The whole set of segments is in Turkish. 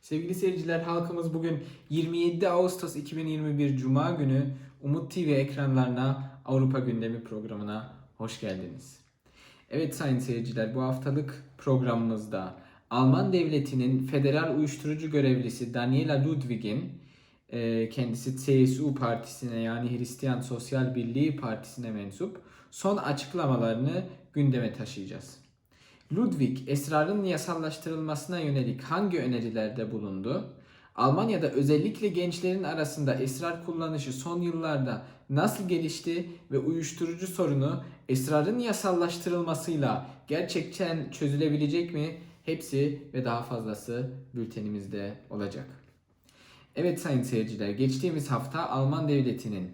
Sevgili seyirciler halkımız bugün 27 Ağustos 2021 Cuma günü Umut TV ekranlarına Avrupa Gündemi programına hoş geldiniz. Evet sayın seyirciler bu haftalık programımızda Alman devletinin federal uyuşturucu görevlisi Daniela Ludwig'in e, kendisi CSU partisine yani Hristiyan Sosyal Birliği Partisi'ne mensup son açıklamalarını gündeme taşıyacağız. Ludwig esrarın yasallaştırılmasına yönelik hangi önerilerde bulundu? Almanya'da özellikle gençlerin arasında esrar kullanışı son yıllarda nasıl gelişti ve uyuşturucu sorunu esrarın yasallaştırılmasıyla gerçekten çözülebilecek mi? Hepsi ve daha fazlası bültenimizde olacak. Evet sayın seyirciler, geçtiğimiz hafta Alman devletinin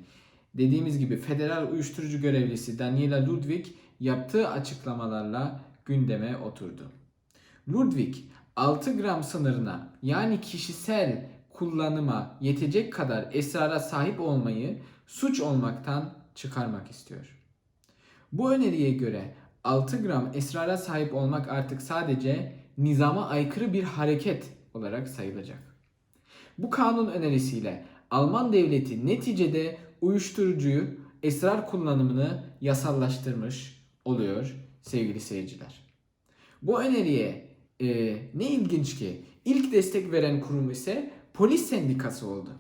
dediğimiz gibi federal uyuşturucu görevlisi Daniela Ludwig yaptığı açıklamalarla gündeme oturdu. Ludwig 6 gram sınırına yani kişisel kullanıma yetecek kadar esrara sahip olmayı suç olmaktan çıkarmak istiyor. Bu öneriye göre 6 gram esrara sahip olmak artık sadece nizama aykırı bir hareket olarak sayılacak. Bu kanun önerisiyle Alman devleti neticede uyuşturucuyu, esrar kullanımını yasallaştırmış oluyor sevgili seyirciler. Bu öneriye e, ne ilginç ki ilk destek veren kurum ise polis sendikası oldu.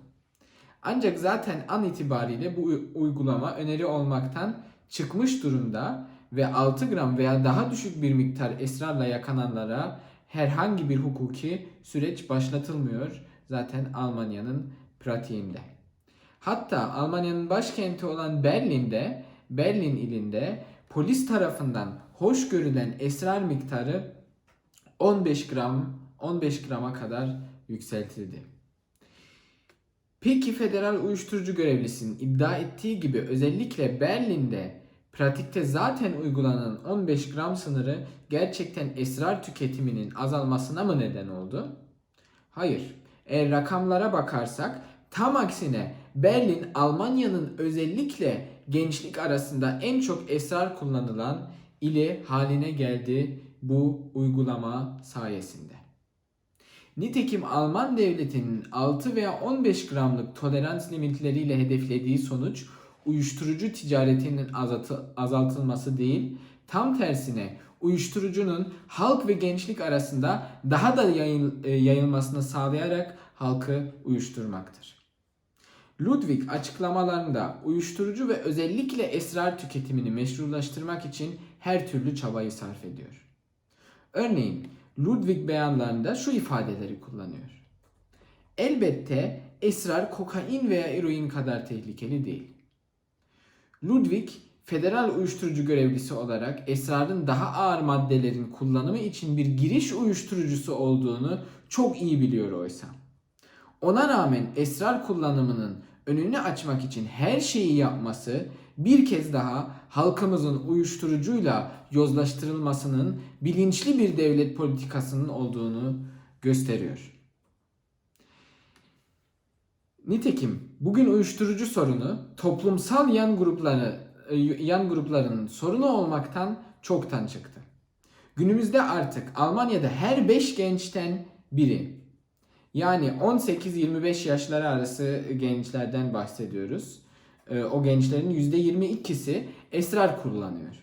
Ancak zaten an itibariyle bu uygulama öneri olmaktan çıkmış durumda ve 6 gram veya daha düşük bir miktar esrarla yakananlara herhangi bir hukuki süreç başlatılmıyor zaten Almanya'nın pratiğinde. Hatta Almanya'nın başkenti olan Berlin'de, Berlin ilinde polis tarafından hoş görülen esrar miktarı 15 gram 15 grama kadar yükseltildi. Peki federal uyuşturucu görevlisinin iddia ettiği gibi özellikle Berlin'de pratikte zaten uygulanan 15 gram sınırı gerçekten esrar tüketiminin azalmasına mı neden oldu? Hayır. Eğer rakamlara bakarsak tam aksine Berlin Almanya'nın özellikle gençlik arasında en çok esrar kullanılan ili haline geldi bu uygulama sayesinde. Nitekim Alman devletinin 6 veya 15 gramlık tolerans limitleriyle hedeflediği sonuç uyuşturucu ticaretinin azaltılması değil, tam tersine uyuşturucunun halk ve gençlik arasında daha da yayılmasını sağlayarak halkı uyuşturmaktır. Ludwig açıklamalarında uyuşturucu ve özellikle esrar tüketimini meşrulaştırmak için her türlü çabayı sarf ediyor. Örneğin Ludwig beyanlarında şu ifadeleri kullanıyor. Elbette esrar kokain veya eroin kadar tehlikeli değil. Ludwig federal uyuşturucu görevlisi olarak esrarın daha ağır maddelerin kullanımı için bir giriş uyuşturucusu olduğunu çok iyi biliyor oysa. Ona rağmen esrar kullanımının önünü açmak için her şeyi yapması bir kez daha halkımızın uyuşturucuyla yozlaştırılmasının bilinçli bir devlet politikasının olduğunu gösteriyor. Nitekim bugün uyuşturucu sorunu toplumsal yan grupları yan gruplarının sorunu olmaktan çoktan çıktı. Günümüzde artık Almanya'da her 5 gençten biri yani 18-25 yaşları arası gençlerden bahsediyoruz. Ee, o gençlerin %22'si esrar kullanıyor.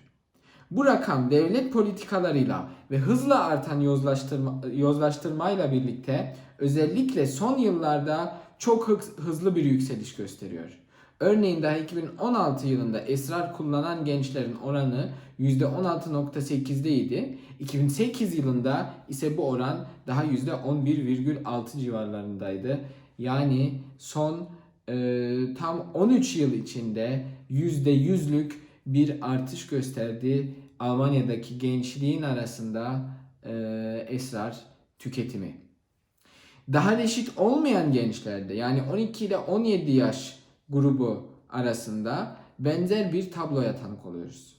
Bu rakam devlet politikalarıyla ve hızla artan yozlaştırma, yozlaştırmayla birlikte özellikle son yıllarda çok hızlı bir yükseliş gösteriyor. Örneğin daha 2016 yılında esrar kullanan gençlerin oranı %16.8'de idi. 2008 yılında ise bu oran daha %11,6 civarlarındaydı. Yani son e, tam 13 yıl içinde %100'lük bir artış gösterdi Almanya'daki gençliğin arasında e, esrar tüketimi. Daha reşit olmayan gençlerde yani 12 ile 17 yaş grubu arasında benzer bir tabloya tanık oluyoruz.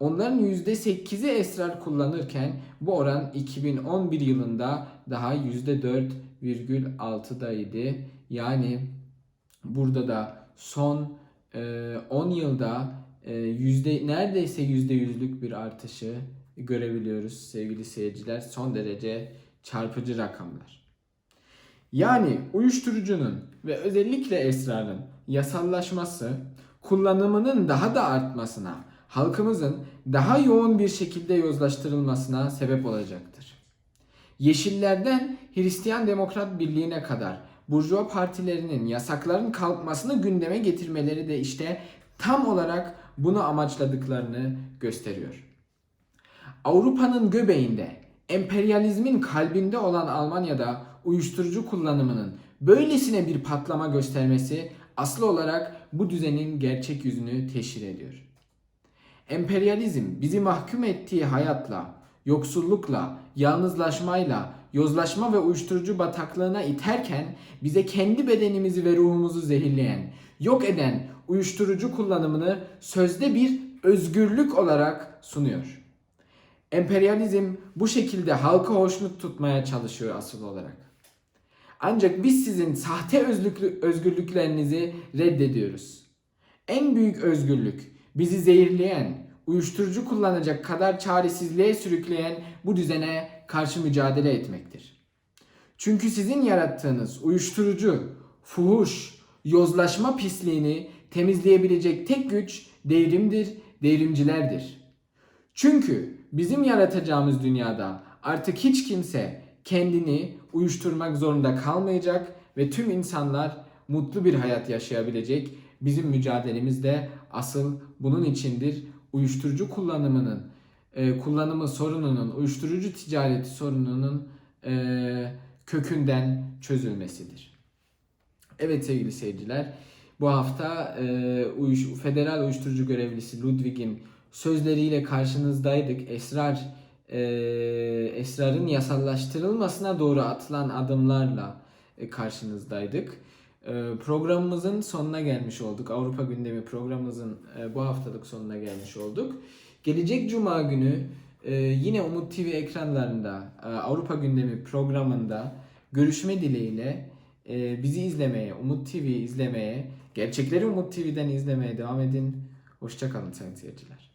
Onların %8'i esrar kullanırken bu oran 2011 yılında daha %4,6'daydı. Yani burada da son e, 10 yılda e, yüzde neredeyse %100'lük bir artışı görebiliyoruz sevgili seyirciler. Son derece çarpıcı rakamlar. Yani uyuşturucunun ve özellikle esrarın yasallaşması, kullanımının daha da artmasına, halkımızın daha yoğun bir şekilde yozlaştırılmasına sebep olacaktır. Yeşillerden Hristiyan Demokrat Birliği'ne kadar Burjuva partilerinin yasakların kalkmasını gündeme getirmeleri de işte tam olarak bunu amaçladıklarını gösteriyor. Avrupa'nın göbeğinde, emperyalizmin kalbinde olan Almanya'da uyuşturucu kullanımının böylesine bir patlama göstermesi aslı olarak bu düzenin gerçek yüzünü teşhir ediyor. Emperyalizm bizi mahkum ettiği hayatla, yoksullukla, yalnızlaşmayla, yozlaşma ve uyuşturucu bataklığına iterken bize kendi bedenimizi ve ruhumuzu zehirleyen, yok eden uyuşturucu kullanımını sözde bir özgürlük olarak sunuyor. Emperyalizm bu şekilde halkı hoşnut tutmaya çalışıyor asıl olarak. Ancak biz sizin sahte özgürlük, özgürlüklerinizi reddediyoruz. En büyük özgürlük bizi zehirleyen, uyuşturucu kullanacak kadar çaresizliğe sürükleyen bu düzene karşı mücadele etmektir. Çünkü sizin yarattığınız uyuşturucu, fuhuş, yozlaşma pisliğini temizleyebilecek tek güç devrimdir, devrimcilerdir. Çünkü bizim yaratacağımız dünyada artık hiç kimse kendini uyuşturmak zorunda kalmayacak ve tüm insanlar mutlu bir hayat yaşayabilecek. Bizim mücadelemiz de asıl bunun içindir. Uyuşturucu kullanımının, e, kullanımı sorununun, uyuşturucu ticareti sorununun e, kökünden çözülmesidir. Evet sevgili seyirciler, bu hafta e, uyuş, federal uyuşturucu görevlisi Ludwig'in sözleriyle karşınızdaydık. Esrar e, esrarın yasallaştırılmasına doğru atılan adımlarla e, karşınızdaydık. E, programımızın sonuna gelmiş olduk. Avrupa gündemi programımızın e, bu haftalık sonuna gelmiş olduk. Gelecek cuma günü yine Umut TV ekranlarında Avrupa gündemi programında görüşme dileğiyle bizi izlemeye, Umut TV izlemeye, gerçekleri Umut TV'den izlemeye devam edin. Hoşçakalın sayın seyirciler.